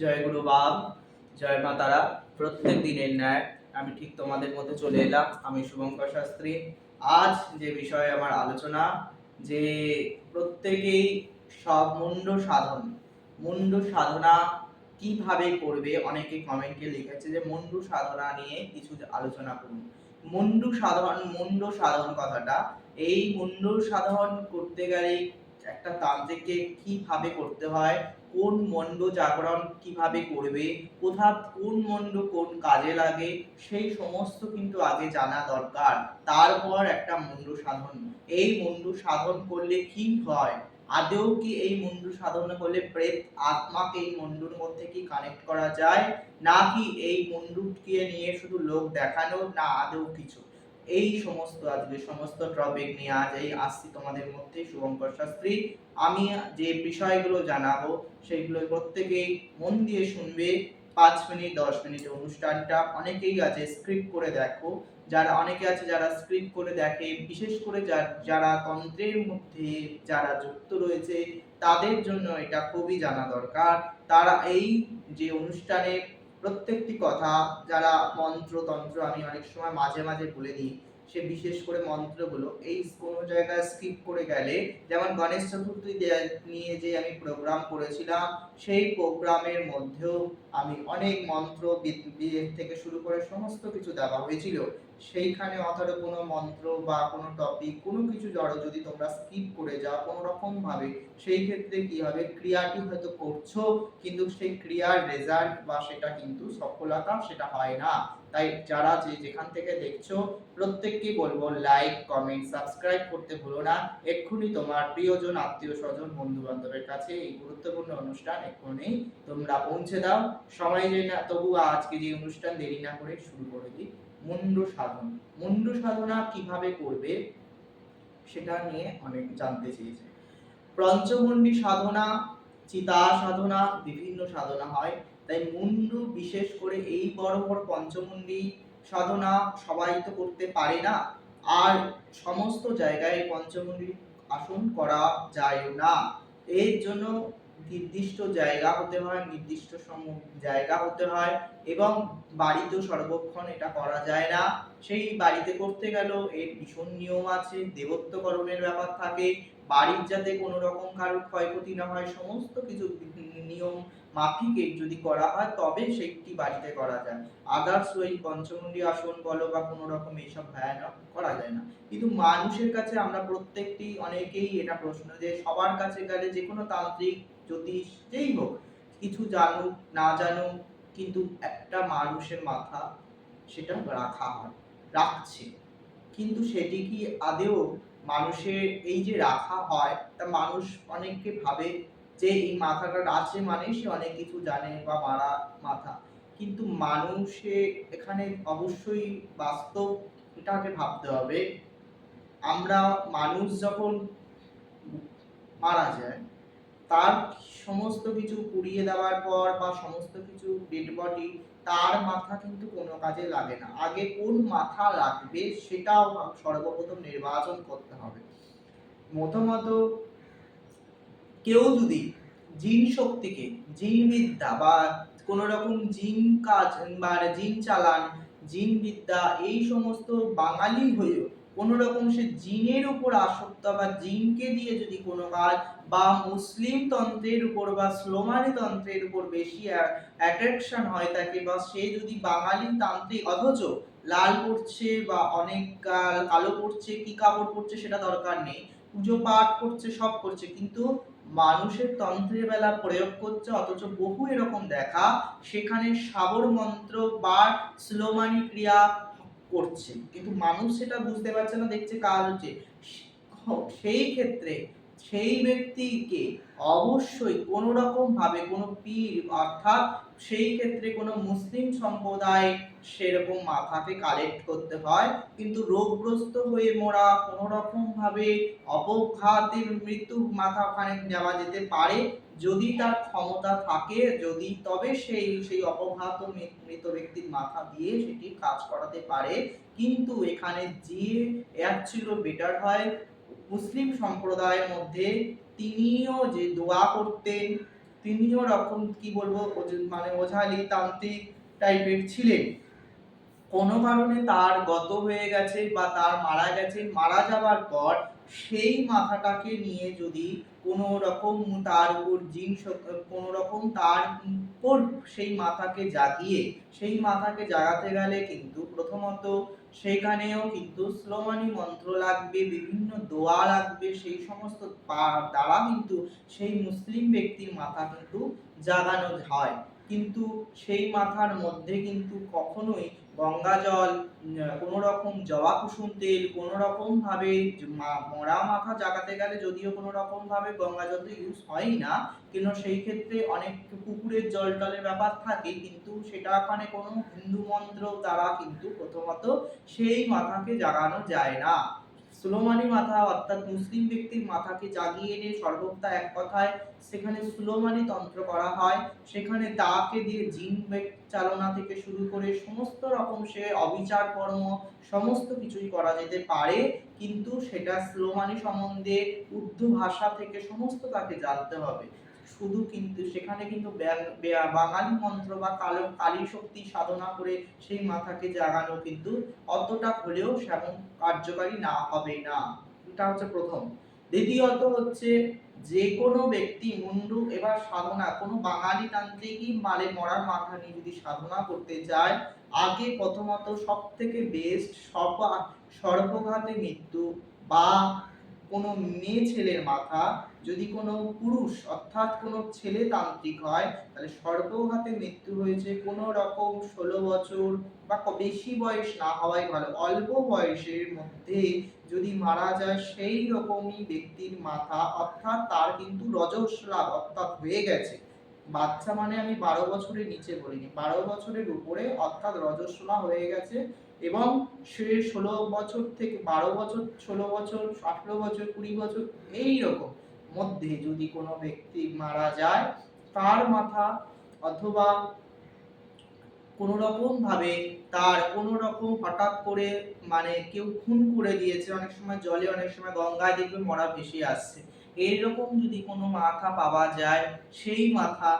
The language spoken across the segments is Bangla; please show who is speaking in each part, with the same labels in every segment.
Speaker 1: জয় গুরু বাব জয় মা তারা, প্রত্যেক দিনের ন্যায়। আমি ঠিক তোমাদের মধ্যে চলে এলাম, আমি শুভঙ্কর শাস্ত্রী। আজ যে বিষয়ে আমার আলোচনা, যে প্রত্যেকেই সব মুন্ড সাধন। মুন্ড সাধনা কীভাবে করবে? অনেকে কমেন্টে লিখেছে যে, মুন্ডু সাধনা নিয়ে কিছু আলোচনা করুন। মুন্ডু সাধন, মুন্ড সাধন কথাটা, এই মুন্ডু সাধন করতে গেলে একটা তান্ত্রিককে কীভাবে করতে হয়? কোন মন্ড জাগরণ কীভাবে করবে, কোথা কোন মন্ড কোন কাজে লাগে, সেই সমস্ত কিন্তু আগে জানা দরকার। তারপর একটা মুন্ডু সাধন। এই মুন্ডু সাধন করলে কি হয়? আদেও কি এই মুন্ডু সাধন করলে প্রেত আত্মাকে এই মুন্ডুর মধ্যে কি কানেক্ট করা যায়? নাকি এই মুন্ডুকে নিয়ে শুধু লোক দেখানো? না আদেও কিছু। এই সমস্ত আজকে সমস্ত টপিক নিয়ে আজ এই আসছি তোমাদের মধ্যে, শুভঙ্কর শাস্ত্রী। আমি যে বিষয়গুলো জানাব সেইগুলো প্রত্যেকেই মন দিয়ে শুনবে। পাঁচ মিনিট, দশ মিনিট অনুষ্ঠানটা অনেকেই আছে স্ক্রিপ্ট করে দেখো। যারা অনেকে আছে যারা স্ক্রিপ্ট করে দেখে, বিশেষ করে যারা তন্ত্রের মধ্যে যারা যুক্ত রয়েছে, তাদের জন্য এটা খুবই জানা দরকার। তারা এই যে অনুষ্ঠানে প্রত্যেকটি কথা, যারা মন্ত্র, তন্ত্র আমি অনেক সময় মাঝে মাঝে বলে দিই সে বিশেষ করে মন্ত্রগুলো, এই কোনো জায়গায় স্কিপ করে গেলে, যেমন গণেশ চতুর্থী নিয়ে যে আমি প্রোগ্রাম করেছিলাম, সেই প্রোগ্রামের মধ্যেও আমি অনেক মন্ত্র থেকে শুরু করে সমস্ত কিছু দেওয়া হয়েছিল। সেইখানে অথবা কোনো মন্ত্র বা কোনো টপিক কোনো কিছু জড়ো যদি তোমরা স্কিপ করে যাও কোনো রকম ভাবে, সেই ক্ষেত্রে কি হবে? ক্রিয়াটি হয়তো করছ, কিন্তু সেই ক্রিয়ার রেজাল্ট বা সেটা কিন্তু সফলতা সেটা হয় না। তাই যারা যে যেখান থেকে দেখছ প্রত্যেককে বলব লাইক কমেন্ট সাবস্ক্রাইব করতে ভুলো না। এক্ষুনি তোমার প্রিয়জন আত্মীয় স্বজন বন্ধু বান্ধবের কাছে এই গুরুত্বপূর্ণ অনুষ্ঠান এক্ষুনি তোমরা পৌঁছে দাও। সময় যে না, তবু আজকে যে অনুষ্ঠান দেরি না করে শুরু করে দিই। মুন্ড সাধন। মুন্ড সাধনা কীভাবে করবে সেটা নিয়ে অনেক জানতে চেয়েছে। পঞ্চমুণ্ডী সাধনা, চিতা সাধনা, বিভিন্ন সাধনা হয়। তাই মুন্ডু বিশেষ করে এই বড় পঞ্চমুণ্ডী সাধনা সবাই তো করতে পারে না। আর সমস্ত জায়গায় পঞ্চমুণ্ডী আসন করা যায় না। এর জন্য নির্দিষ্ট জায়গা হতে হয়, নির্দিষ্ট জায়গা হতে হয় এবং বাড়িতেও সর্বক্ষণ এটা করা যায় না। সেই বাড়িতে করতে গেলেও এর ভীষণ নিয়ম আছে দেবত্বকরণের ব্যাপার থাকে, বাড়ির যাতে কোনো রকম কারোর ক্ষয়ক্ষতি না হয়, সমস্ত কিছু নিয়ম মাফিক যদি করা হয়, তবে সেটি বাড়িতে করা যায়। আদার্স ওই পঞ্চমুণ্ডী আসন বলো বা কোনো রকম এইসব ভয়ানক করা যায় না। কিন্তু মানুষের কাছে আমরা প্রত্যেকটি অনেকেই এটা প্রশ্ন যে, সবার কাছে গেলে যে কোনো তান্ত্রিক, জ্যোতিষ, যেই হোক, কিছু জানুক, না জানুক, কিন্তু একটা মানুষের মাথা সেটা রাখা হয়, রাখছে। কিন্তু সেটি কি আদেও মানুষের এই যে রাখা হয়, তা মানুষ অনেককে ভাবে যে এই মাথাটা আছে মানে সে অনেক কিছু জানে বা মারা মাথা। কিন্তু মানুষে এখানে অবশ্যই বাস্তব এটাকে ভাবতে হবে। আমরা মানুষ যখন মারা যায়, তার সমস্ত কিছু পুড়িয়ে দেওয়ার পর বা সমস্ত কিছু ডেড বডি তার মাথা কিন্তু কোনো কাজে লাগে না। আগে কোন মাথা লাগবে সেটাও সর্বপ্রথম নির্বাচন করতে হবে। প্রথমত কেউ যদি জিন শক্তিকে, জিন বিদ্যা বা কোনো রকম জিন কাজ বা জিন চালান, জিন বিদ্যা এই সমস্ত বাঙালি হয়েও কোন রকম সে জিনের উপর আসক্ত বা জিনকে দিয়ে যদি কোনো কাজ বা মুসলিম তন্ত্রের উপর বা স্লোমানি তন্ত্রের উপর বেশি অ্যাট্রাকশন হয় তাকে বা সে যদি বাঙালি তান্ত্রিক, অথচ লাল পড়ছে বা অনেক কাল- পড়ছে, কি কাপড় পরছে সেটা দরকার নেই। পুজো পাঠ করছে, সব করছে। কিন্তু মানুষের তন্ত্রের বেলা প্রয়োগ করছে, অথচ বহু এরকম দেখা, সেখানে সাবর মন্ত্র বা স্লোমানি ক্রিয়া করছে। কিন্তু মানুষ সেটা বুঝতে পারছে না, দেখছে কাজ হচ্ছে। সেই ক্ষেত্রে সেই ব্যক্তিকে অবশ্যই কোনো রকম ভাবে কোনো পীর অর্থাৎ সেই ক্ষেত্রে কোনো মুসলিম সম্প্রদায় সেরকম মাথাকে কালেক্ট করতে হয়। কিন্তু রোগগ্রস্ত হয়ে মোরা কোনো রকম ভাবে অপঘাতের মৃত্যু মাথা ওখানে নেওয়া যেতে পারে। যদি তার ক্ষমতা থাকে, যদি তবে সেই সেই অপঘাত মৃত ব্যক্তির মাথা দিয়ে সেটি কাজ করাতে পারে। কিন্তু এখানে যে এর ছিল বেটার হয়। মুসলিম সম্প্রদায়ের মধ্যে তিনিও যে দোয়া করতেন তিনিও রকম কি বলব মানে ওঝালি তান্ত্রিক টাইপের ছিলেন, কোনো কারণে তার গত হয়ে গেছে বা তার মারা গেছে, মারা যাবার পর সেই মাথাটাকে নিয়ে যদি কোনো রকম তার উপর জিন কোনো রকম তার উপর সেই মাথাকে জাগিয়ে, সেই মাথাকে জাগাতে গেলে কিন্তু প্রথমত সেখানেও কিন্তু শ্লোমানি মন্ত্র লাগবে, বিভিন্ন দোয়া লাগবে, সেই সমস্ত দ্বারা কিন্তু সেই মুসলিম ব্যক্তির মাথা কিন্তু জাগানো হয়। কিন্তু সেই মাথার মধ্যে কিন্তু কখনোই গঙ্গা জল কোনো রকম জবা কুসুম তেল, কোনো রকম ভাবে মরা মাথা জাগাতে গেলে যদিও কোনো রকম ভাবে গঙ্গা জল তো ইউজ হয়ই না, কিন্তু সেই ক্ষেত্রে অনেক পুকুরের জল টলের ব্যাপার থাকে, কিন্তু সেটা ওখানে কোনো হিন্দু মন্ত্র দ্বারা কিন্তু প্রথমত সেই মাথাকে জাগানো যায় না। সুলোমানি মাথা অর্থাৎ মুসলিম ব্যক্তির মাথাকে জাগিয়ে এনে সর্বদা এক কথায় সেখানে সুলোমানি তন্ত্র করা হয়। সেখানে তাকে দিয়ে জিন চালনা থেকে শুরু করে সমস্ত রকম সে অবিচার কর্ম, সমস্ত কিছুই করা যেতে পারে। কিন্তু সেটা স্লোমানি সম্বন্ধে উর্দু ভাষা থেকে সমস্ত তাকে জানতে হবে। শুধু কিন্তু, সেখানে কিন্তু বাঙালি মন্ত্র বা কালো, কালী শক্তি সাধনা করে সেই মাথাকে জাগানো কিন্তু অতটা হলেও সেমন কার্যকারী না হবে না। এটা হচ্ছে প্রথম। দ্বিতীয়ত হচ্ছে যে কোনো ব্যক্তি মুন্ডু এবার সাধনা, কোনো বাঙালি তান্ত্রিকই মালে মরার মাথা নিয়ে যদি সাধনা করতে যায়, আগে প্রথমত সব থেকে বেস্ট সর্ব, সর্বঘাতে মৃত্যু বা কোনো মেয়ে ছেলের মাথা যদি কোনো পুরুষ অর্থাৎ কোনো ছেলে তান্ত্রিক হয়, তাহলে সর্বঘাতে মৃত্যু হয়েছে। কোনো রকম ষোলো বছর বা বেশি বয়স না হওয়াই ভালো। অল্প বয়সের মধ্যে যদি মারা যায়, সেই রকমই ব্যক্তির মাথা অর্থাৎ তার কিন্তু রজস্লাভ অর্থাৎ হয়ে গেছে। বাচ্চা মানে আমি বারো বছরের নিচে বলিনি। বারো বছরের উপরে অর্থাৎ রজস্বলা হয়ে গেছে। এবং সে ষোলো বছর থেকে বারো বছর, ষোলো বছর, আঠেরো বছর, কুড়ি বছর এই রকম মধ্যে যদি কোনো ব্যক্তি মারা যায়, তার মাথা অথবা কোনো রকম ভাবে তার কোনো রকম হঠাৎ করে মানে কেউ খুন করে দিয়েছে, অনেক সময় জলে, অনেক সময় গঙ্গায় দেখবে মরা ভেসে আসছে। এইরকম যদি কোনো মাথা পাওয়া যায়, সেই মাথা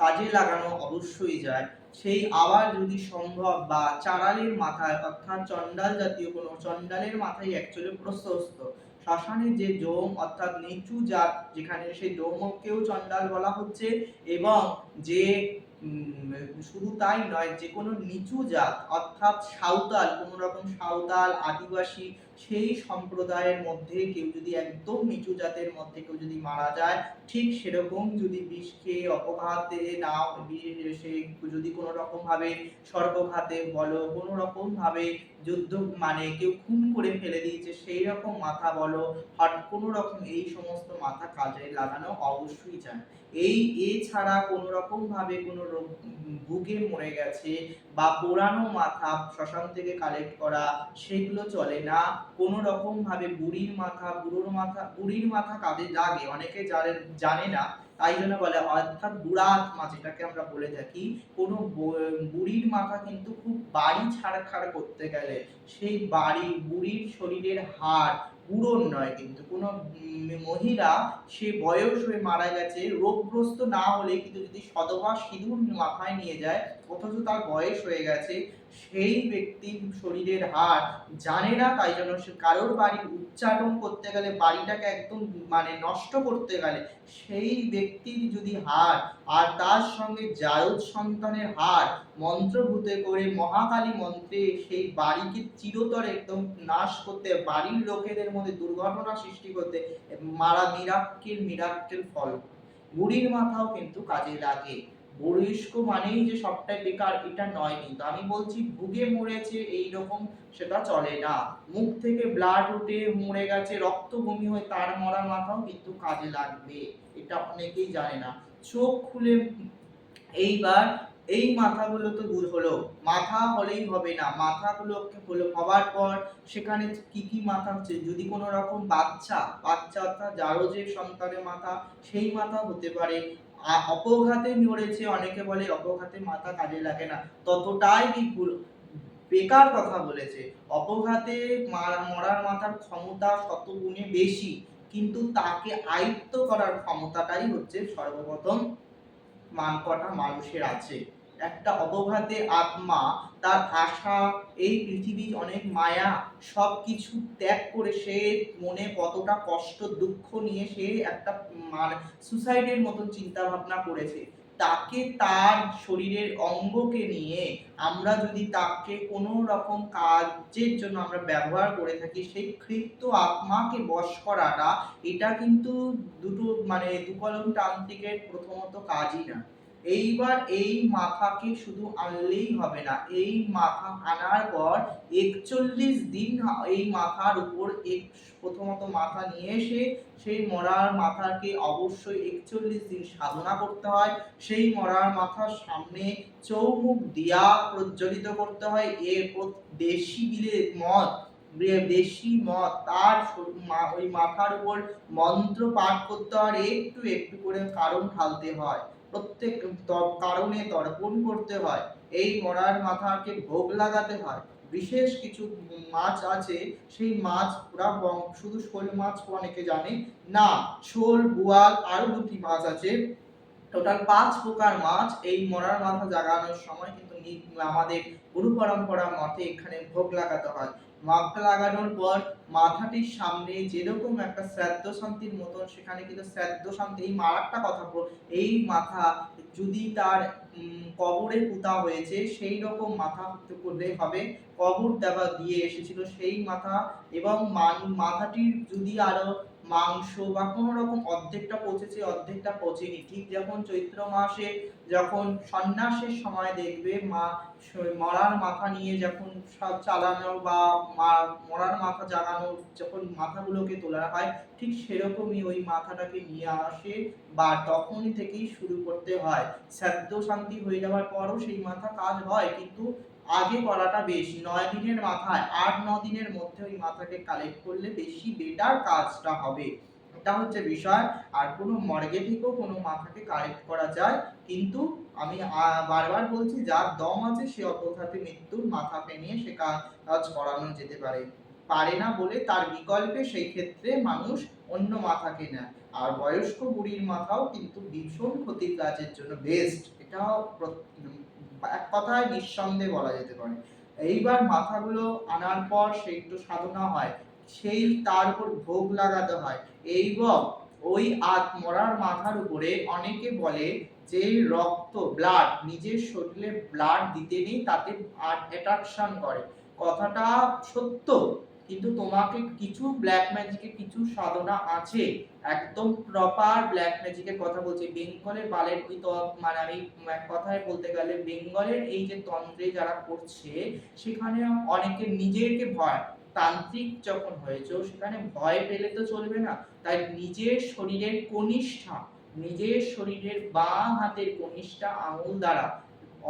Speaker 1: কাজে লাগানো অবশ্যই যায়। সেই আবার যদি সম্ভব বা চারালের মাথায়, অর্থাৎ চণ্ডাল জাতীয় কোনো চণ্ডালের মাথায় অ্যাকচুয়ালি প্রশস্ত শ্মশানের যে ডোম, অর্থাৎ নিচু জাত, যেখানে সেই ডোমকেও চণ্ডাল বলা হচ্ছে, এবং যে শুধু তাই নয়, যে কোনো নিচু জাত, অর্থাৎ সাঁওতাল, কোনো রকম সাঁওতাল, আদিবাসী সেই সম্প্রদায়ের মধ্যে কেউ যদি একদম নিচু জাতের মধ্যে কেউ যদি মারা যায়, ঠিক সেরকম যদি বিষ খেয়ে অপঘাতে না সে যদি কোনো রকম ভাবে সর্বঘাতে বলো, কোনো রকম ভাবে যুদ্ধ মানে কেউ খুন করে ফেলে দিয়েছে, সেই রকম মাথা বলো, হট কোনো রকম এই সমস্ত মাথা কাজে লাগানো অবশ্যই চান এই এছাড়া কোনো রকম ভাবে কোনো ভুগে মরে গেছে বা পোড়ানো মাথা শ্মশান থেকে কালেক্ট করা, সেগুলো চলে না। কোনো রকম ভাবে বুড়ির মাথা, বুড়োর মাথা, বুড়ির মাথা কাজে লাগে অনেকে জানে জানে না, তাই জন্য বলে, অর্থাৎ বুড়া আত্মা যেটাকে আমরা বলে থাকি, কোনো বুড়ির মাথা কিন্তু খুব বাড়ি ছাড়খাড় করতে গেলে, সেই বাড়ি, বুড়ির শরীরের হাড় বুড়োর নয় কিন্তু। কোনো মহিলা সে বয়স হয়ে মারা গেছে, রোগগ্রস্ত না হলে কিন্তু যদি সদবা সিঁদুর মাথায় নিয়ে যায়, অথচ তার বয়স হয়ে গেছে সেই ব্যক্তির শরীরের হাড় জানে না তাই জন্য সে কারোর বাড়ির উচ্চাটন করতে গেলে বাড়িটাকে একদম মানে নষ্ট করতে গেলে সেই ব্যক্তির যদি হাড় আর তার সঙ্গে জায়জ সন্তানের হার মন্ত্রভূতে করে মহাকালী মন্ত্রে সেই বাড়িকে চিরতরে একদম নাশ করতে, বাড়ির লোকেদের মধ্যে দুর্ঘটনা সৃষ্টি করতে মারা মিরাক্কেল মিরাক্কেল ফল। বুড়ির মাথাও কিন্তু কাজে লাগে। বয়স্ক মানেই যে সবটাই বেকার, এটা নয় কিন্তু। আমি বলছি, ভুগে মরেছে এই রকম সেটা চলে না। মুখ থেকে ব্লাড উঠে মরে গেছে রক্ত বমি হয়ে তার মরা মাথাও কিন্তু কাজে লাগবে, এটা অনেকেই জানে না। চোখ খুলে এইবার এই মাথাগুলো তো দূর হলো। মাথা হলেই হবে না। মাথাগুলোকে হলো হবার পর সেখানে কি কি মাথা হচ্ছে? যদি কোনো রকম বাচ্চা বাচ্চা অর্থাৎ যারও যে সন্তানের মাথা, সেই মাথা হতে পারে। অপঘাতে নড়েছে অনেকে বলে অপঘাতে মাথা কাজে লাগে না। ততটাই ভুল বেকার কথা বলেছে। অপঘাতে মারা- মরার মাথার ক্ষমতা শত গুণে বেশি, কিন্তু তাকে আয়ত্ত করার ক্ষমতাটাই হচ্ছে সর্বপ্রথম মান কটা মানুষের আছে। একটা অবঘাতে আত্মা, তার আশা, এই পৃথিবী অনেক মায়া সব কিছু ত্যাগ করে সে মনে কতটা কষ্ট, দুঃখ নিয়ে সে একটা সুসাইডের মতন চিন্তা ভাবনা করেছে। তাকে তার শরীরের অঙ্গকে নিয়ে আমরা যদি তাকে কোনো রকম কাজের জন্য আমরা ব্যবহার করে থাকি, সেই ক্ষিপ্ত আত্মাকে বশ করাটা, এটা কিন্তু দুটো মানে দুকলম তান্ত্রিকের প্রথমত কাজই না। এইবার এই মাথাকে শুধু আনলেই হবে না, এই মাথা আনার পর একচল্লিশ দিন এই মাথার উপর এক, প্রথমত মাথা নিয়ে এসে সেই মরার মাথাকে অবশ্যই একচল্লিশ দিন সাধনা করতে হয়। সেই মরার মাথার সামনে চৌমুখ দিয়া প্রজ্বলিত করতে হয়। এরপর দেশি বিলে মদ বে- দেশি মদ, তার ওই মাথার উপর মন্ত্র পাঠ করতে হয়। একটু একটু করে কারণ ঢালতে হয়। প্রত্যেক কারণে তর্পণ করতে হয়। এই মরার মাথাকে ভোগ লাগাতে হয়। বিশেষ কিছু মাছ আছে, সেই মাছ বং- শুধু শোল মাছ অনেকে জানে। না, শোল, বোয়াল আরও দুটি মাছ আছে। টোটাল পাঁচ প্রকার মাছ এই মরার মাথা জাগানোর সময় কিন্তু আমাদের গুরু পরম্পরা মতে এখানে ভোগ লাগাতে হয়। মাথা লাগানোর পর মাথাটির সামনে যেরকম একটা শ্রাদ্ধ শান্তির মতন, সেখানে কিন্তু শ্রাদ্ধ শান্তি, এই মারাটা কথা এই মাথা যদি তার কবরে পুঁতা হয়েছে, সেই রকম মাথা করলে হবে। কবর দেওয়া দিয়ে এসেছিল সেই মাথা এবং মাথাটির যদি আরও মাংস বা কোনো রকম অর্ধেকটা পচেছে, অর্ধেকটা পচেনি। ঠিক যখন চৈত্র মাসে যখন সন্ন্যাসের সময় দেখবে, মা মরার মাথা নিয়ে যখন সব চালানো বা মরার মাথা জাগানো যখন মাথাগুলোকে তোলা হয়, ঠিক সেরকমই ওই মাথাটাকে নিয়ে আসে বা তখনই থেকেই শুরু করতে হয়। শ্রাদ্ধ শান্তি হয়ে যাওয়ার পরও সেই মাথা কাজ হয়, কিন্তু আগে করাটা বেশি। নয় দিনের মাথায়, আট, ন দিনের মধ্যে ওই মাথাকে কালেক্ট করলে বেশি বেটার কাজটা হবে। এটা হচ্ছে বিষয়। আর কোনো মর্গে থেকেও কোনো মাথাকে কালেক্ট করা যায়। কিন্তু আমি বারবার বলছি, যার দম আছে সে অপঘাতে মৃত্যুর মাথাকে নিয়ে সে কাজ করানো যেতে পারে। পারে না বলে তার বিকল্পে সেই ক্ষেত্রে মানুষ অন্য মাথাকে নেয়। আর বয়স্ক বুড়ির মাথাও কিন্তু ভীষণ ক্ষতির কাজের জন্য বেস্ট এটাও এক কথায় নিঃসন্দেহে বলা যেতে পারে। এইবার মাথাগুলো আনার পর সে একটু সাধনা হয়, সেই তার উপর ভোগ লাগাতে হয়। এই বক ওই আত মরার মাথার উপরে অনেকে বলে যে, রক্ত ব্লাড নিজের শরীরে ব্লাড দিতে নেই, তাতে অ্যাট্রাকশন করে। কথাটা সত্য। কিন্তু তোমাকে কিছু ব্ল্যাক ম্যাজিকে কিছু সাধনা আছে। একদম প্রপার ব্ল্যাক ম্যাজিকের কথা বলছি। বেঙ্গলের বালের তো মানে আমি এক কথায় বলতে গেলে বেঙ্গলের এই যে তন্ত্রে যারা করছে, সেখানে অনেকে নিজেকে ভয়, তান্ত্রিক যখন হয়েছে, সেখানে ভয় পেলে তো চলবে না। তাই নিজের শরীরের কনিষ্ঠা, নিজের শরীরের বাঁ হাতের কনিষ্ঠা আঙুল দ্বারা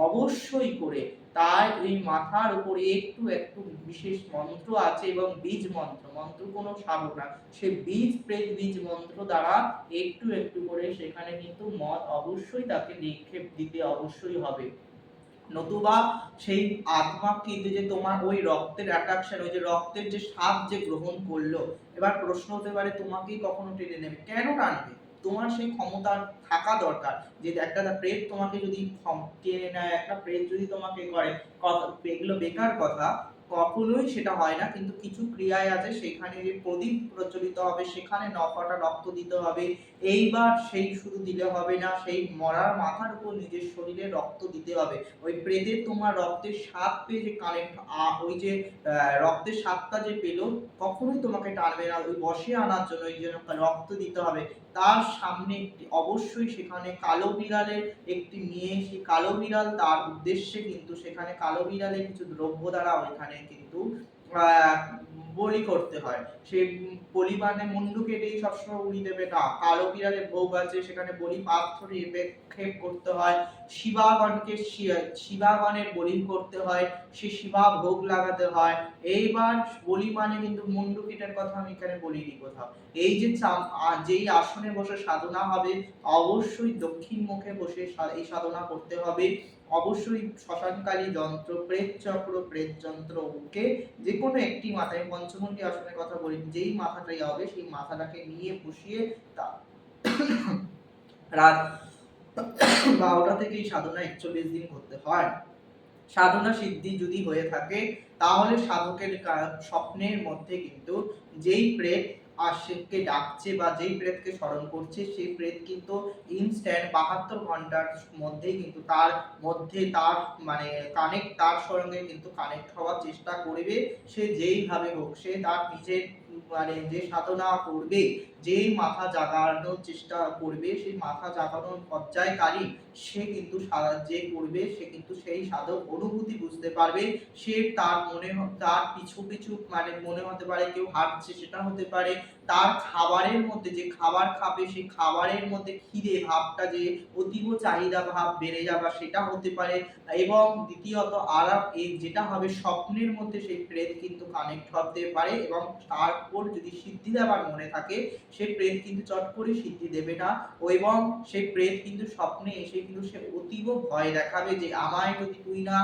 Speaker 1: অবশ্যই করে তার এই মাথার উপরে একটু একটু বিশেষ মন্ত্র আছে এবং বীজ মন্ত্র। মন্ত্র কোনো সাধক না। সে বীজ প্রেত বীজ মন্ত্র দ্বারা একটু একটু করে সেখানে কিন্তু মদ অবশ্যই তাকে নিক্ষেপ দিতে অবশ্যই হবে। নতুবা সেই আত্মা কিন্তু যে তোমার ওই রক্তের অ্যাট্রাকশন ওই যে রক্তের যে স্বাদ যে গ্রহণ করল, এবার প্রশ্ন হতে পারে তোমাকেই কখনো টেনে নেবে? কেন টানবে? তোমার সেই ক্ষমতা থাকা দরকার। যে একটা প্রেত তোমাকে যদি টেনে নেয়, একটা প্রেত যদি তোমাকে করে এগুলো বেকার কথা, কখনোই সেটা হয় না। কিন্তু কিছু ক্রিয়ায় আছে, সেখানে যে প্রদীপ প্রচলিত হবে, সেখানে নফাটা রক্ত দিতে হবে এইবার সেই শুধু দিলে হবে না, সেই মরার মাথার উপর নিজের শরীরে রক্ত দিতে হবে। ওই প্রেতের তোমার রক্তের স্বাদ পেয়ে যে কানেক্ট ওই যে রক্তের স্বাদটা যে পেল, কখনোই তোমাকে টানবে না। ওই বসে আনার জন্য ওই জন্য রক্ত দিতে হবে, তার সামনে একটি, অবশ্যই সেখানে কালো বিড়ালের একটি নিয়ে সেই কালো বিড়াল তার উদ্দেশ্যে কিন্তু সেখানে কালো বিড়ালের কিছু দ্রব্য দ্বারা ওইখানে কিন্তু বলি করতে হয়। সে বলি মানে মুন্ডু কেটেই সবসময় উড়ি দেবে না। কালো বিড়ালের ভোগ আছে, সেখানে বলি পাথর ক্ষেপ করতে হয়। শিবাগণকে শিবাগণের বলি করতে হয়, সে শিবা ভোগ লাগাতে হয়। এইবার বলি মানে কিন্তু মুন্ডু কেটের কথা আমি এখানে বলিনি কোথাও। এই যে যেই আসনে বসে সাধনা হবে, অবশ্যই দক্ষিণ মুখে বসে এই সাধনা করতে হবে। অবশ্যই শ্মশানকালী যন্ত্র প্রেত চক্র প্রেত যন্ত্র ওকে যে কোনো একটি মাথায় পঞ্চমন্ডি আসনের কথা বলি, যেই মাথাটাই হবে, সেই মাথাটাকে নিয়ে বসিয়ে তা রাত বারোটা থেকে এই সাধনা একচল্লিশ দিন করতে হয়। সাধনা সিদ্ধি যদি হয়ে থাকে, তাহলে সাধকের স্বপ্নের মধ্যে কিন্তু যেই প্রেত আশেককে ডাকছে বা যেই প্রেতকে স্মরণ করছে, সেই প্রেত কিন্তু ইনস্ট্যান্ট বাহাত্তর ঘণ্টার মধ্যেই কিন্তু তার মধ্যে তার মানে কানেক্ট তার সঙ্গে কিন্তু কানেক্ট হওয়ার চেষ্টা করবে। সে যেইভাবে হোক, সে তার নিজের মানে যে সাধনা করবে যে মাথা জাগানোর চেষ্টা করবে, সেই মাথা জাগানোর পর্যায়কালীন সে কিন্তু যে করবে, সে কিন্তু সেই সাধক অনুভূতি বুঝতে পারবে। সে তার মনে তার পিছু পিছু মানে মনে হতে পারে কেউ হাঁটছে, সেটা হতে পারে। তার খাবারের মধ্যে যে খাবার খাবে, সেই খাবারের মধ্যে খিদে ভাবটা যে অতীব চাহিদা ভাব বেড়ে যাওয়া সেটা হতে পারে। এবং দ্বিতীয়ত আরাম এই যেটা হবে স্বপ্নের মধ্যে সেই প্রেত কিন্তু কানেক্ট হতে পারে এবং তারপর যদি সিদ্ধি দেওয়ার মনে থাকে সেই প্রেত কিন্তু চট করে সিদ্ধি দেবে না ও এবং সেই প্রেত কিন্তু স্বপ্নে এসে কিন্তু সে অতীব ভয় দেখাবে যে, আমায় যদি তুই না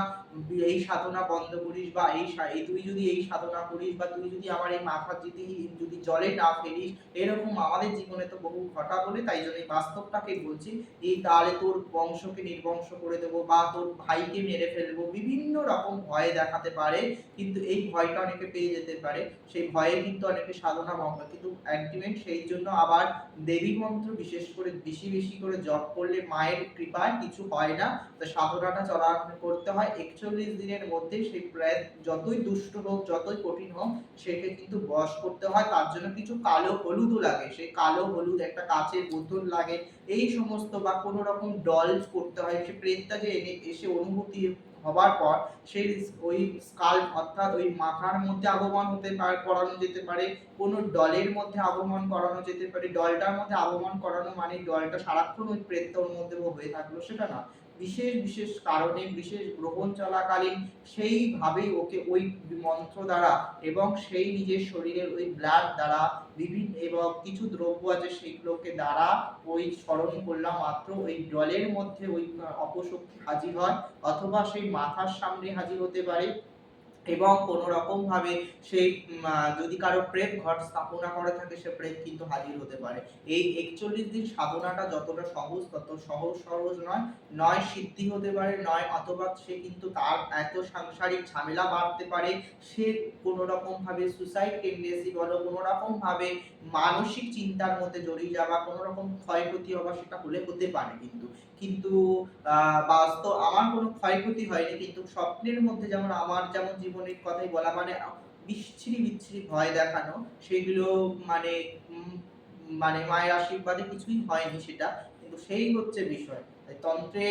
Speaker 1: এই সাধনা বন্ধ করিস বা এই তুই যদি এই সাধনা করিস বা তুই যদি আমার এই মাথা যদি যদি জলে না ফেলিস, এরকম আমাদের জীবনে তো বহু ঘটা বলে, তাই জন্য এই বাস্তবটাকে বলছি এই তাহলে তোর বংশকে নির্বংশ করে দেবো বা তোর ভাইকে মেরে ফেলব। বিভিন্ন রকম ভয় দেখাতে পারে, কিন্তু এই ভয়টা অনেকে পেয়ে যেতে পারে। সেই ভয়ে কিন্তু অনেকে সাধনা ভঙ্গ কিন্তু আলটিমেট সেই জন্য আবার দেবী মন্ত্র বিশেষ করে বেশি বেশি করে জপ করলে মায়ের কৃপায় কিছু হয় না। তো সাধনাটা চলা করতে হয়। একচল্লিশ দিনের মধ্যে সেই প্রেত যতই দুষ্ট হোক, যতই কঠিন হোক, সেকে কিন্তু বশ করতে হয়। তার জন্য কিছু কালো হলুদও লাগে। সেই কালো হলুদ একটা কাচের বোতল লাগে। এই সমস্ত বা কোনো রকম ডল করতে হয়। সে প্রেতটা যে এনে- এসে অনুভূতি হবার পর সেই ওই স্কাল অর্থাৎ ওই মাথার মধ্যে আগমন হতে পারে, করানো যেতে পারে। কোনো ডলের মধ্যে আগমন করানো যেতে পারে। ডলটার মধ্যে আগমন করানো মানে ডলটা সারাক্ষণ ওই প্রেতর মধ্যে হয়ে থাকল, সেটা না। বিশেষ বিশেষ কারণে, বিশেষ গ্রহণ চলাকালীন সেইভাবেই ওকে ওই মন্ত্র দ্বারা এবং সেই নিজের শরীরের ওই ব্লাড দ্বারা বিভিন্ন এবং কিছু দ্রব্য আছে সেইগুলোকে দ্বারা ওই স্মরণ করলাম। মাত্র ওই জলের মধ্যে ওই অপশক্তি হাজির হয় অথবা সেই মাথার সামনে হাজির হতে পারে। এবং কোনো রকম ভাবে সেই যদি কারও প্রেম ঘর স্থাপনা করা থাকে, সে প্রেম কিন্তু হাজির হতে পারে। এই একচল্লিশ দিন সাধনাটা যতটা সহজ, তত সহজ সহজ নয় নয় সিদ্ধি হতে পারে, নয় অথবা সে কিন্তু তার এত সাংসারিক ঝামেলা বাড়তে পারে, সে কোনো রকম ভাবে সুসাইড টেন্ডেন্সি বলো কোনো রকম ভাবে মানসিক চিন্তার মধ্যে জড়িয়ে যাওয়া কোনো রকম ক্ষয়ক্ষতি হওয়া, সেটা হলে হতে পারে কিন্তু। কিন্তু বাস্তব আমার কোনো ক্ষয়ক্ষতি হয়নি, কিন্তু স্বপ্নের মধ্যে যেমন আমার যেমন জীবনের কথাই বলা মানে বিচ্ছিরি বিচ্ছিরি ভয় দেখানো সেগুলো মানে মানে মায়ের আশীর্বাদে কিছুই হয়নি সেটা, কিন্তু সেই হচ্ছে বিষয়। তন্ত্রে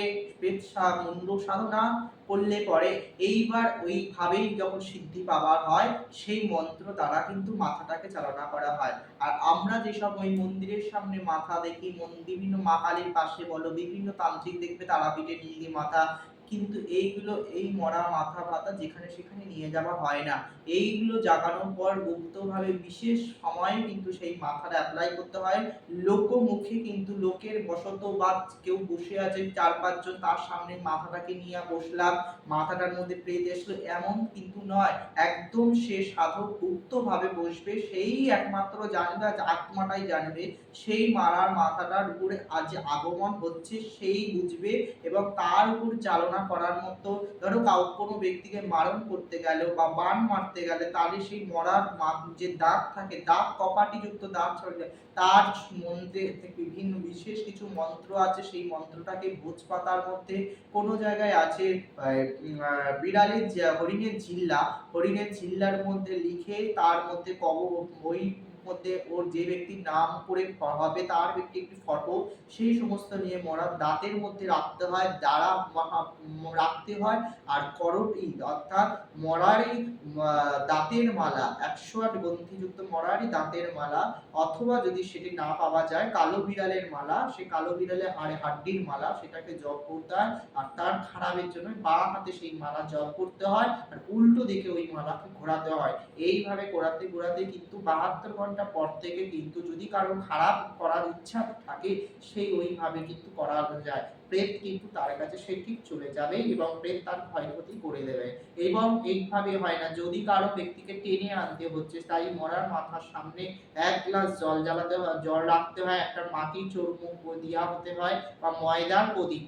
Speaker 1: সা- মুন্ড সাধনা করলে পরে এইবার ওইভাবেই যখন সিদ্ধি পাওয়ার হয়, সেই মন্ত্র দ্বারা কিন্তু মাথাটাকে চালনা করা হয়। আর আমরা যেসব ওই মন্দিরের সামনে মাথা দেখি বিভিন্ন মা কালীর পাশে বলো, বিভিন্ন তান্ত্রিক দেখবে তারাপীঠে নিয়ে গিয়ে মাথা কিন্তু এইগুলো, এই মরা মাথা পাতা যেখানে সেখানে নিয়ে যাওয়া হয় না। এইগুলো জাগানোর পর গুপ্তভাবে বিশেষ সময়ে কিন্তু সেই মাথাটা অ্যাপ্লাই করতে হয়। লোকমুখে কিন্তু লোকের বসত বা কেউ বসে আছে, চার পাঁচজন তার সামনে মাথাটাকে নিয়ে বসলাম। মাথাটার মধ্যে প্রেত এসলো, এমন কিন্তু নয়। একদম সে সাধক গুপ্তভাবে বসবে, সেই একমাত্র জানবে আর আত্মাটাই জানবে। সেই মারার মাথাটার উপরে আজ আগমন হচ্ছে, সেই বুঝবে এবং তার উপর চালনা করার মতো ধরো কাউ কোনো ব্যক্তিকে মারণ করতে গেল বা বান মারতে গেলে তাহলে সেই মরার যে দাগ থাকে, দাগ কপাটিযুক্ত দাগ ছড়ে যায়। তার মন্ত্রে বিভিন্ন বিশেষ কিছু মন্ত্র আছে, সেই মন্ত্রটাকে ভোজ পাতার মধ্যে কোনো জায়গায় আছে বিড়ালের হরিণের ঝিল্লা। হরিণের ঝিল্লার মধ্যে লিখে তার মধ্যে কব ওই মধ্যে ওর যে ব্যক্তির নাম করে হবে তার ব্যক্তি একটি ফটো সেই সমস্ত নিয়ে মরা দাঁতের মধ্যে রাখতে হয়, দ্বারা রাখতে হয় আর করটি অর্থাৎ মরারই দাঁতের মালা, একশো আট গ্রন্থিযুক্ত মরারই দাঁতের মালা, অথবা যদি সেটি না পাওয়া যায়, কালো বিড়ালের মালা, সে কালো বিড়ালের হাড়ে হাড্ডির মালা, সেটাকে জপ করতে হয় আর তার খারাপের জন্য বা হাতে সেই মালা জপ করতে হয় আর উল্টো দিকে ওই মালাকে ঘোরাতে হয়। এইভাবে ঘোরাতে ঘোরাতে কিন্তু বাহাত্তর ঘণ্টা ঘণ্টা পর থেকে কিন্তু যদি কারও খারাপ করার ইচ্ছা থাকে সেই ওইভাবে কিন্তু করা যায়। প্রেত কিন্তু তার কাছে সে ঠিক চলে যাবে এবং প্রেত তার ক্ষয়ক্ষতি করে দেবে। এবং এইভাবে হয় না, যদি কারও ব্যক্তিকে টেনে আনতে হচ্ছে, তাই মরার মাথার সামনে এক গ্লাস জল জ্বালাতে হয়, জল রাখতে হয়, একটা মাটির চৌমুখ দেওয়া হতে হয় বা ময়দার প্রদীপ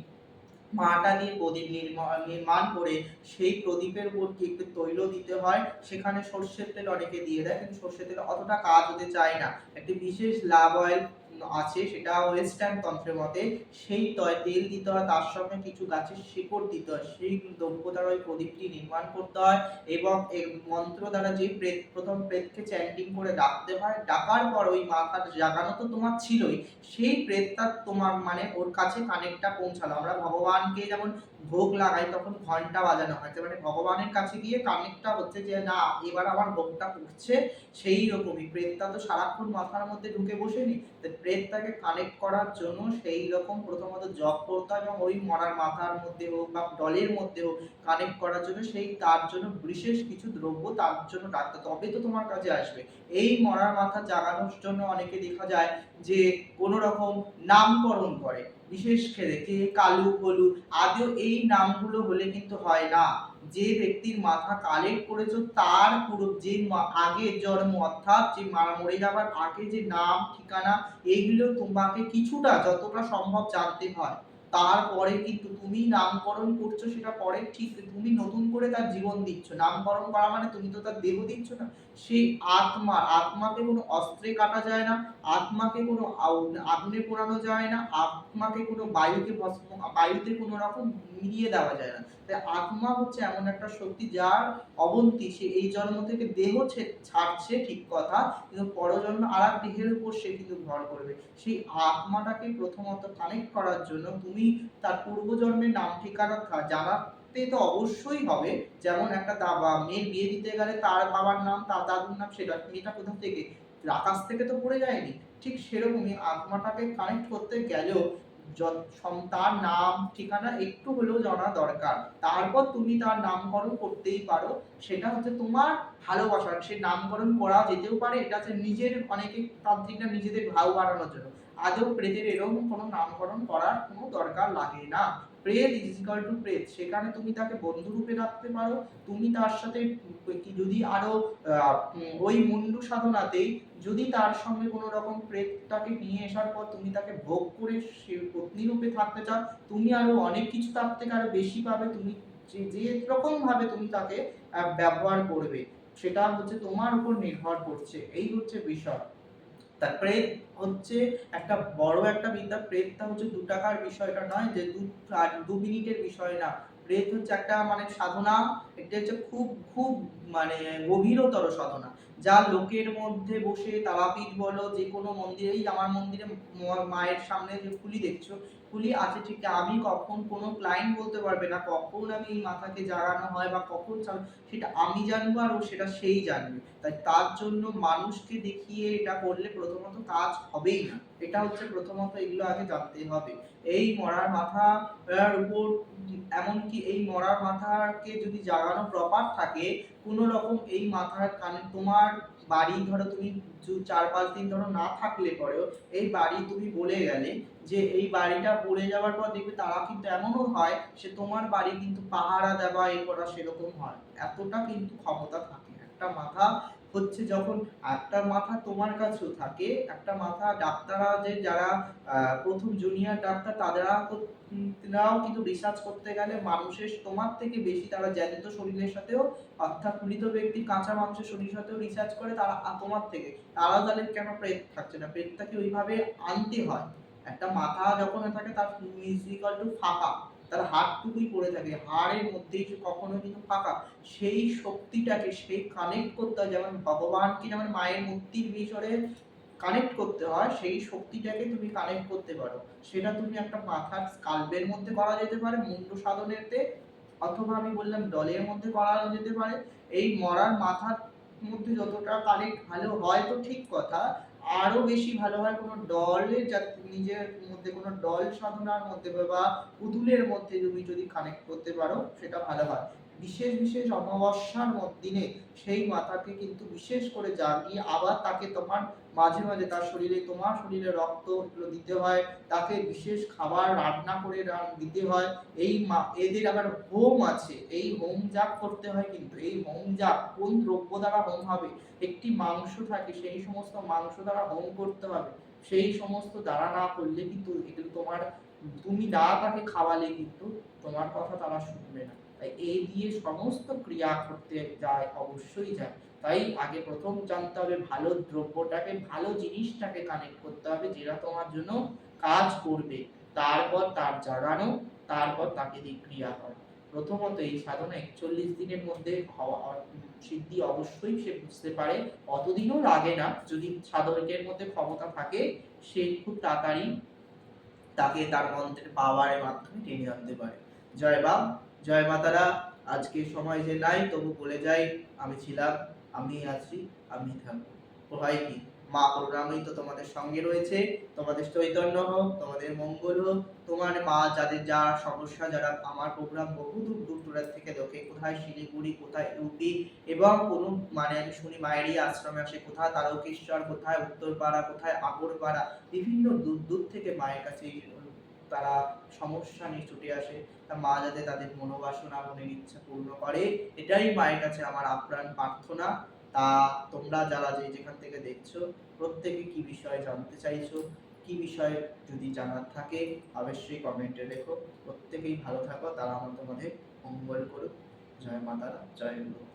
Speaker 1: মাটা দিয়ে প্রদীপ নির্মা- নির্মাণ করে সেই প্রদীপের উপর কি একটু তৈল দিতে হয়? সেখানে সর্ষের তেল অনেকে দিয়ে দেয় কিন্তু সর্ষের তেল অতটা কাজ হতে চায় না। একটি বিশেষ লাভ অয়েল আছে, সেটা ওয়েস্টার্ন তন্ত্রের মতে সেই তয়- তেল দিতে হয়, তার সঙ্গে কিছু গাছের শিকড় দিতে হয়, সেই দ্রব্য দ্বারা ওই প্রদীপটি নির্মাণ করতে হয় এবং এই মন্ত্র দ্বারা যে প্রেত, প্রথম প্রেতকে চ্যান্টিং করে ডাকতে হয়, ডাকার পর ওই মাথা জাগানো তো তোমার ছিলই, সেই প্রেতটা তোমার মানে ওর কাছে কানেকটা পৌঁছালো। আমরা ভগবানকে যেমন ভোগ লাগাই, তখন ঘণ্টা বাজানো হয়। মানে ভগবানের কাছে গিয়ে কানেক্টটা হচ্ছে যে, না, এবার আমার ভোগটা পড়ছে সেই রকমই প্রেতটা তো সারাক্ষণ মাথার মধ্যে ঢুকে বসেনি। তো প্রেতটাকে কানেক্ট করার জন্য সেই রকম প্রথমত জপ করতে হয় এবং ওই মরার মাথার মধ্যে হোক বা ডলের মধ্যে হোক কানেক্ট করার জন্য সেই তার জন্য বিশেষ কিছু দ্রব্য তার জন্য ডাকতে। তবে তো তোমার কাছে আসবে। এই মরার মাথা জাগানোর জন্য অনেকে দেখা যায় যে কোনো রকম নামকরণ করে। বিশেষ ক্ষেত্রে কালু, বলু আদৌ এই নামগুলো হলে কিন্তু হয় না। যে ব্যক্তির মাথা কালেক্ট করেছ, তার পুরো যে আগে জন্ম, অর্থাৎ যে মারা মরে যাবার আগে যে নাম, ঠিকানা, এইগুলো তোমাকে কিছুটা, যতটা সম্ভব জানতে হয়। তারপরে কিন্তু তুমি নামকরণ করছ সেটা পরে ঠিক তুমি নতুন করে তার জীবন দিচ্ছ। নামকরণ করা মানে তুমি তো তার দেহ দিচ্ছ না। সেই আত্মা আত্মাকে কোনো অস্ত্রে কাটা যায় না, আত্মাকে কোনো আগুনে পোড়ানো যায় না, আত্মাকে কোনো বায়ুকে বায়ুতে কোনো রকম মিলিয়ে দেওয়া যায় না। তাই আত্মা হচ্ছে এমন একটা শক্তি যার অবন্তি, সে এই জন্ম থেকে দেহ ছাড়ছে ঠিক কথা, কিন্তু পরজন্ম আর এক দেহের উপর সে কিন্তু ভর করবে। সেই আত্মাটাকে প্রথমত কানেক্ট করার জন্য তুমি তার পূর্বজন্মের নাম ঠিকানা জানাতে তো অবশ্যই হবে। যেমন একটা দাবা মেয়ের বিয়ে দিতে গেলে তার বাবার নাম, তার দাদুর নাম, সেটা মেয়েটা কোথা থেকে? আকাশ থেকে তো পড়ে যায়নি। ঠিক সেরকমই আত্মাটাকে কানেক্ট করতে গেলেও তার নাম, ঠিকানা একটু হলেও জানা দরকার। তারপর তুমি তার নামকরণ করতেই পারো। সেটা হচ্ছে তোমার ভালোবাসা। সে নামকরণ করা যেতেও পারে। এটা হচ্ছে নিজের, অনেকে তান্ত্রিকরা নিজেদের ভাও বাড়ানোর জন্য। আদৌ প্রেতের এরকম কোনো নামকরণ করার কোনো দরকার লাগে না। প্রেত ইজ ইকাল টু প্রেত। সেখানে তুমি তাকে বন্ধু রূপে রাখতে পারো। তুমি তার সাথে যদি আরও ওই মুন্ডু সাধনাতেই যদি তার সঙ্গে কোনো রকম প্রেতটাকে নিয়ে আসার পর তুমি তাকে ভোগ করে সে পত্নী রূপে থাকতে চাও, তুমি আরও অনেক কিছু তার থেকে আরও বেশি পাবে। তুমি যে যে রকম ভাবে তুমি তাকে ব্যবহার করবে, সেটা হচ্ছে তোমার উপর নির্ভর করছে। এই হচ্ছে বিষয়। তা প্রেত হচ্ছে একটা বড় একটা বিদ্যা প্রেতটা হচ্ছে দু টাকার বিষয়টা নয় যে দু দু মিনিটের বিষয় না। প্রেত হচ্ছে একটা মানে সাধনা, এটা হচ্ছে খুব খুব মানে গভীরতর সাধনা। যা লোকের মধ্যে বসে তারাপীঠ বলো, যে কোনো মন্দিরেই আমার মন্দিরে মায়ের সামনে যে ফুলি দেখছ ফুলি আছে ঠিক আমি কখন কোনো ক্লায়েন্ট বলতে পারবে না, কখন আমি এই মাথাকে জাগানো হয় বা কখন সেটা আমি জানব আর ও সেটা সেই জানবে। তাই তার জন্য মানুষকে দেখিয়ে এটা করলে প্রথমত কাজ হবেই না। এটা হচ্ছে প্রথমত এগুলো আগে জানতে হবে। এই মরার মাথার উপর, এমনকি এই মরার মাথাকে যদি জাগানো প্রপার থাকে কোনো রকম এই মাথার কানে তোমার বাড়ি ধরো তুমি চার পাঁচ দিন ধরো না থাকলে পরেও এই বাড়ি তুমি বলে গেলে যে এই বাড়িটা পড়ে যাওয়ার পর দেখবে তারা কিন্তু এমনও হয় সে তোমার বাড়ি কিন্তু পাহারা দেওয়া এ করা সেরকম হয় এতটা কিন্তু ক্ষমতা থাকে। একটা মাথা হচ্ছে যখন একটা মাথা তোমার কাছেও থাকে, একটা মাথা ডাক্তাররা যে যারা প্রথম জুনিয়র ডাক্তার তাদেরা তারাও কিন্তু রিসার্চ করতে গেলে মানুষের তোমার থেকে বেশি তারা জ্যান্ত শরীরের সাথেও, অর্থাৎ মৃত ব্যক্তির কাঁচা মাংসের শরীরের সাথেও রিসার্চ করে তারা তোমার থেকে। তারা তাদের কেন প্রেত থাকছে না? প্রেতটাকে ওইভাবে আনতে হয়। একটা মাথা যখন থাকে তার মিউজিক্যাল টু ফাঁকা। তার হাড়টুকুই পড়ে থাকে, হাড়ের মধ্যেই সে কখনো কিন্তু ফাঁকা, সেই শক্তিটাকে, সেই কানেক্ট করতে হয়, যেমন ভগবানকে যেমন মায়ের মূর্তির বিষয়ে কানেক্ট করতে হয়, সেই শক্তিটাকে তুমি কানেক্ট করতে পারো। সেটা তুমি একটা মাথার স্কাল্পের মধ্যে করা যেতে পারে, মুন্ডু সাধনেতে অথবা আমি বললাম ডলের মধ্যে করা যেতে পারে। এই মরার মাথার মধ্যে যতটা কানেক্ট ভালো হয় তো ঠিক কথা আরও বেশি ভালো হয় কোনো ডলের যাতে নিজের মধ্যে কোনো ডল সাধনার মধ্যে বা পুতুলের মধ্যে তুমি যদি কানেক্ট করতে পারো, সেটা ভালো হয়।
Speaker 2: বিশেষ বিশেষ অমাবস্যার দিনে সেই মাথাকে কিন্তু বিশেষ করে জাগিয়ে আবার তাকে তোমার মাঝে মাঝে তার শরীরে, তোমার শরীরে রক্ত এগুলো দিতে হয়, তাকে বিশেষ খাবার রান্না করে দিতে হয়। এই এদের আবার হোম আছে। এই হোম যাগ করতে হয় কিন্তু, এই হোম যাগ কোন দ্রব্য দ্বারা হোম হবে? একটি মাংস থাকে, সেই সমস্ত মাংস দ্বারা হোম করতে হবে। সেই সমস্ত দ্বারা না করলে কিন্তু এগুলো তোমার, তুমি না তাকে খাওয়ালে কিন্তু তোমার কথা তারা শুনবে না। তাই এই দিয়ে সমস্ত ক্রিয়া করতে যায়, অবশ্যই যায়। তাই আগে প্রথম জানতে হবে ভালো দ্রব্যটাকে, ভালো জিনিসটাকে কানেক্ট করতে হবে যেটা তোমার জন্য কাজ করবে। তারপর তার জাগানো, তারপর তাকে দিয়ে ক্রিয়া করা। প্রথমত এই সাধনা একচল্লিশ দিনের মধ্যে হওয়া সিদ্ধি অবশ্যই সে বুঝতে পারে। অতদিনও লাগে না। যদি সাধকের মধ্যে ক্ষমতা থাকে, সে খুব তাড়াতাড়ি
Speaker 1: তাকে তার মন্ত্রের পাওয়ারের মাধ্যমে টেনে আনতে পারে। জয় বাম জয় মাতারা আজকে সময় যে নাই, তবু বলে যাই, আমি ছিলাম আমি আছি, আমি থাকব। ভয় কি? মা করুণাময়ী তো তোমাদের সঙ্গে রয়েছে। তোমাদের চৈতন্য হোক, তোমাদের মঙ্গল হোক, তোমার মা যাদের যা সমস্যা, যারা আমার প্রোগ্রাম বহু দূর দূর দূরের থেকে দেখে, কোথায় শিলিগুড়ি, কোথায় ইউপি এবং কোনো মানে আমি শুনি মায়েরই আশ্রমে আসে, কোথায় তারকেশ্বর, কোথায় উত্তরপাড়া, কোথায় আগরপাড়া, বিভিন্ন দূর দূর থেকে মায়ের কাছে তারা সমস্যা নিয়ে ছুটে আসে তা মা যাতে তাদের মনোবাসনা মনের ইচ্ছা পূর্ণ করে, এটাই মায়ের কাছে আমার আপ্রাণ প্রার্থনা। তা তোমরা যারা যে যেখান থেকে দেখছ, প্রত্যেকে কি বিষয়ে জানতে চাইছো, কি বিষয়ে যদি জানার থাকে, অবশ্যই কমেন্টে লেখো। প্রত্যেকেই ভালো থাকো, তারা আমার তোমাদের মঙ্গল করুক। জয় মাতারা জয় গুরু।